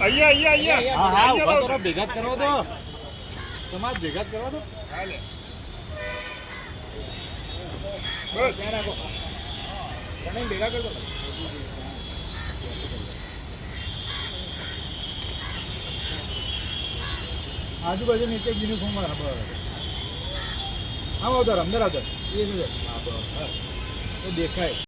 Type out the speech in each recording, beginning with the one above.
અહીંયા અહીંયા અહીંયા. હા હા ઊભા કરો ભેગા જ કરવા દો. સમાજ ભેગા કરવા દો. બસ. ત્યાં રાખો. તમે ભેગા કરજો. આજુબાજુ નીચે યુનિફોર્મ બરાબર આમ આવતો અંદર આવતો એ છે? હા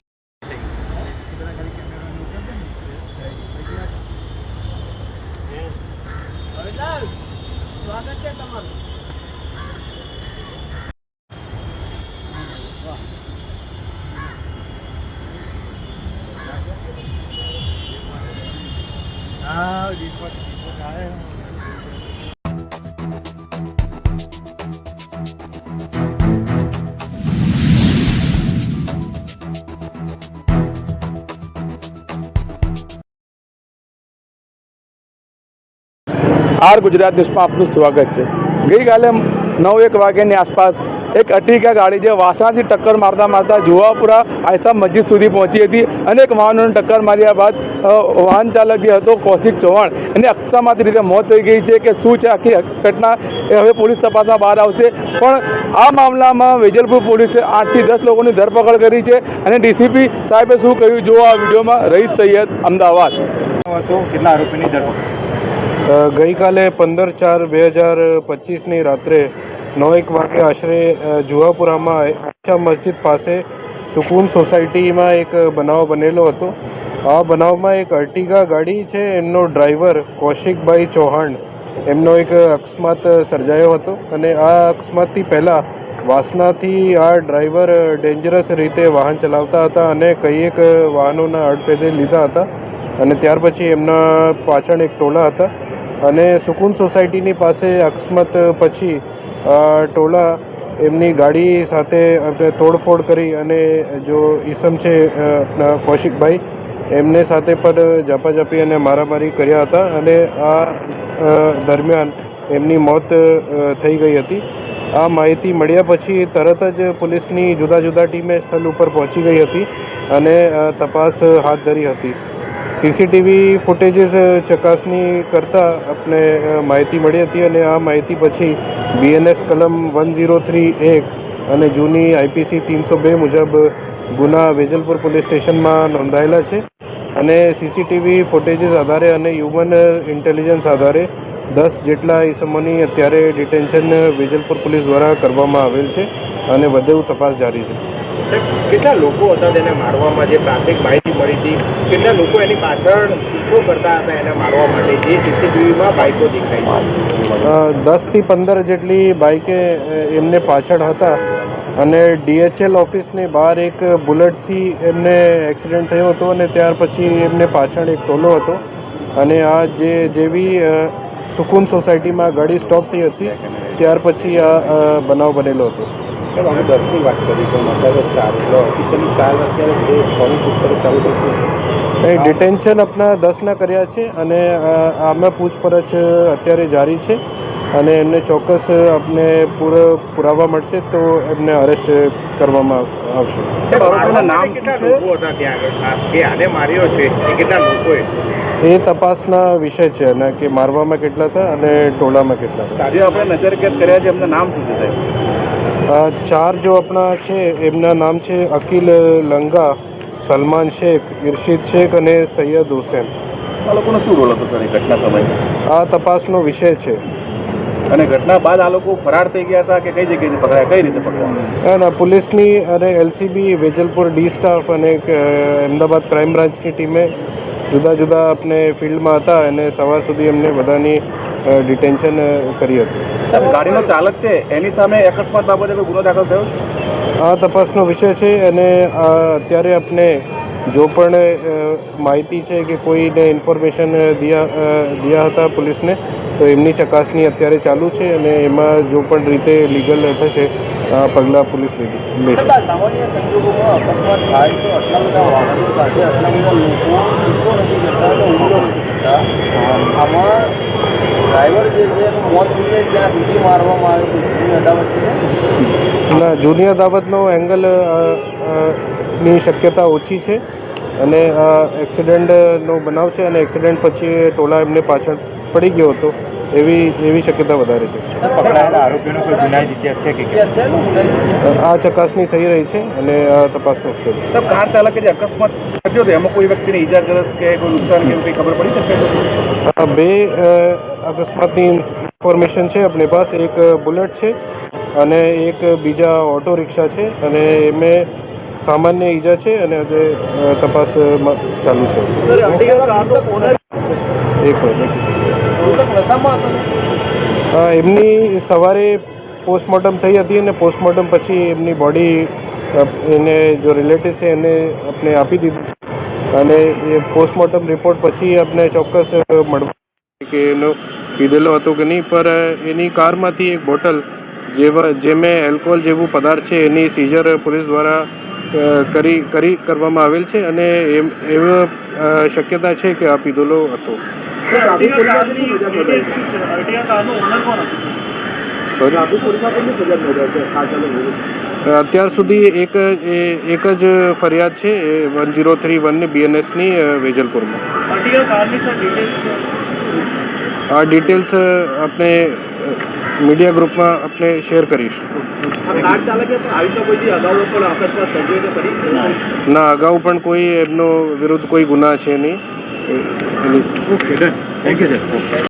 આર ગુજરાત ન્યૂઝમાં આપનું સ્વાગત છે. ગઈકાલે નવ એક વાગ્યાની આસપાસ એક અટીકા ગાડી જે વાસણાથી ટક્કર મારતા મારતા જુવાપુરા આયસા મસ્જિદ સુધી પહોંચી હતી અનેક વાહનોને ટક્કર માર્યા બાદ વાહન ચાલક જે હતો કૌશિક ચૌહાણ. એને અકસ્માત રીતે મોત થઈ ગઈ છે કે શું છે આખી ઘટના એ હવે પોલીસ તપાસમાં બહાર આવશે. પણ આ મામલામાં વેજલપુર પોલીસે આઠથી દસ લોકોની ધરપકડ કરી છે અને ડીસીપી સાહેબે શું કહ્યું? જો આ વિડીયોમાં રહીશ સૈયદ અમદાવાદ. કેટલા આરોપીની ધરપકડ? ગઈકાલે પંદર ચાર બે હજાર પચીસની રાત્રે નવેક વાગે આશરે જુહાપુરામાં આશા મસ્જિદ પાસે સુકૂન સોસાયટીમાં એક બનાવ બનેલો હતો. આ બનાવમાં એક અર્ટિગા ગાડી છે, એમનો ડ્રાઈવર કૌશિકભાઈ ચૌહાણ. એમનો એક અકસ્માત સર્જાયો હતો અને આ અકસ્માતથી પહેલાં વાસનાથી આ ડ્રાઈવર ડેન્જરસ રીતે વાહન ચલાવતા હતા અને કઈ એક વાહનોના અડપેદે લીધા હતા. અને ત્યાર પછી એમના પાછળ એક ટોળા હતા. અને સુકૂન સોસાયટીની પાસે અકસ્માત પછી ટોળા એમની ગાડી સાથે તોડફોડ કરી અને જો ઈસમ છે કૌશિકભાઈ, એમને સાથે પણ ઝાપાઝાપી અને મારામારી કર્યા હતા અને આ દરમિયાન એમની મોત થઈ ગઈ હતી. આ માહિતી મળ્યા પછી તરત જ પોલીસની જુદા જુદા ટીમે સ્થળ ઉપર પહોંચી ગઈ હતી અને તપાસ હાથ ધરી હતી. સીસીટીવી ફૂટેજીસ ચકાસણી કરતાં આપણે માહિતી મળી હતી અને આ માહિતી પછી બીએનએસ કલમ વન ઝીરો થ્રી એક અને જૂની આઈપીસી ત્રણસો બે મુજબ ગુના વેજલપુર પોલીસ સ્ટેશનમાં નોંધાયેલા છે. અને સીસીટીવી ફૂટેજીસ આધારે અને હ્યુમન ઇન્ટેલિજન્સ આધારે દસ જેટલા ઇસમોની અત્યારે ડિટેન્શન વેજલપુર પોલીસ દ્વારા કરવામાં આવેલ છે અને વધુ તપાસ જારી છે. કેટલા લોકો હતા તેને મારવામાં જે પ્રાથમિક માહિતી મળી હતી? કેટલા લોકો એની પાછળ પીછો કરતા હતા એને મારવા માટે? જે સીસીટીવીમાં બાઇકો દેખાય દસથી પંદર જેટલી બાઇકે એમને પાછળ હતા અને ડીએચએલ ઓફિસની બહાર એક બુલેટથી એમને એક્સિડન્ટ થયો હતો અને ત્યાર પછી એમને પાછળ એક ટોલો હતો અને આ જે જેવી સુકૂન સોસાયટીમાં ગાડી સ્ટોપ થઈ હતી. ત્યાર પછી આ બનાવ બનેલો હતો. અમે દસની વાત કરી તો મતલબ ઓફિસરની ચાર અત્યારે જે પોલીસ ઉપર ચાલુ એ ડિટેન્શન આપણા દસના કર્યા છે અને આમાં પૂછપરછ અત્યારે જારી છે. અને એમને ચોક્કસ આપને પૂરો પુરાવા મળશે તો એમને અરેસ્ટ કરવામાં આવશે. નામ એ કેટલા લોકોએ? એ તપાસના વિષય છે અને કે મારવામાં કેટલા હતા અને ટોળામાં કેટલા હતા. આપણે નજરકેદ કર્યા છે એમના નામ શું છે ચાર જો આપણા છે એમના નામ છે અકીલ લંગા સલમાન શેખ ઇર્શિદ શેખ અને સૈયદ હુસેન. આ લોકોનો શું રોલ હતો સર ઘટના સમયે? આ તપાસનો વિષય છે. અને ઘટના બાદ આ લોકો ફરાર થઈ ગયા હતા કે કઈ જગ્યાએથી પકડાયા કઈ રીતે પકડાયા? ના પોલીસની અને એલસીબી વેજલપુર ડી સ્ટાફ અને અમદાવાદ ક્રાઇમ બ્રાન્ચની ટીમે જુદા જુદા આપણે ફિલ્ડમાં હતા અને સવાર સુધી એમને બધાની ડિટેન્શન કરી હતી. ગાડીનો ચાલક છે એની સામે અકસ્માત બાબતે કોઈ ગુનો દાખલ થયો છે? આ તપાસનો વિષય છે અને અત્યારે આપણે જો પણ માહિતી છે કે કોઈને ઇન્ફોર્મેશન દિયા દિયા હતા પોલીસને તો એમની ચકાસણી અત્યારે ચાલુ છે અને એમાં જો પણ રીતે લીગલ થશે પગલાં પોલીસ લીધી લેશે ના જૂની અદાવતનો? એંગલની શક્યતા ઓછી છે અને એક્સિડન્ટનો બનાવ છે અને એક્સિડન્ટ પછી ટોળા એમને પાછળ પડી ગયો હતો એવી એવી શક્યતા વધારે છે. પકડાયેલા આરોપીનો કોઈ ગુનાહિત ઇતિહાસ છે કે છે ને ગુનાહિત અ, આ ચકાસણી થઈ રહી છે અને આ તપાસનો છે. કાર ચાલકે જે અકસ્માત કર્યો હતો એમાં કોઈ વ્યક્તિને ઈજાગ્રસ્ત કે કોઈ નુકસાન કે કંઈ ખબર પડી શકે બે અકસ્માતની ઇન્ફોર્મેશન છે આપણી પાસે. એક બુલેટ છે અને એક બીજા ઓટો રિક્ષા છે અને એમાં સામાન્ય ઈજા છે અને આજે તપાસ ચાલુ છે. એક મિનિટ. એમની સવારે પોસ્ટમોર્ટમ થઈ હતી અને પોસ્ટમોર્ટમ પછી એમની બોડી એને જો રિલેટેડ છે એને આપણે આપી દીધું. અને એ પોસ્ટમોર્ટમ રિપોર્ટ પછી આપણે ચોક્કસ મળવા કે એનો પીધેલો હતો કે નહીં, પર એની કારમાંથી એક બોટલ જેવા જે મેં એલ્કોહોલ જેવું પદાર્થ છે, એની સીઝર પોલીસ દ્વારા કરી કરી કરવામાં આવેલ છે અને એમ એવી શક્યતા છે કે આ પીધોલો હતો. અત્યાર સુધી એક એ- એક જ ફરિયાદ છે એ વન જીરો થ્રી વનની બીએનએસની વેજલપુરમાં. આ ડિટેલ્સ આપણે મીડિયા ગ્રુપમાં આપણે શેર કરીશું. ના અગાઉ પણ કોઈ એમનો વિરુદ્ધ કોઈ ગુના છે નહીં. Thank you sir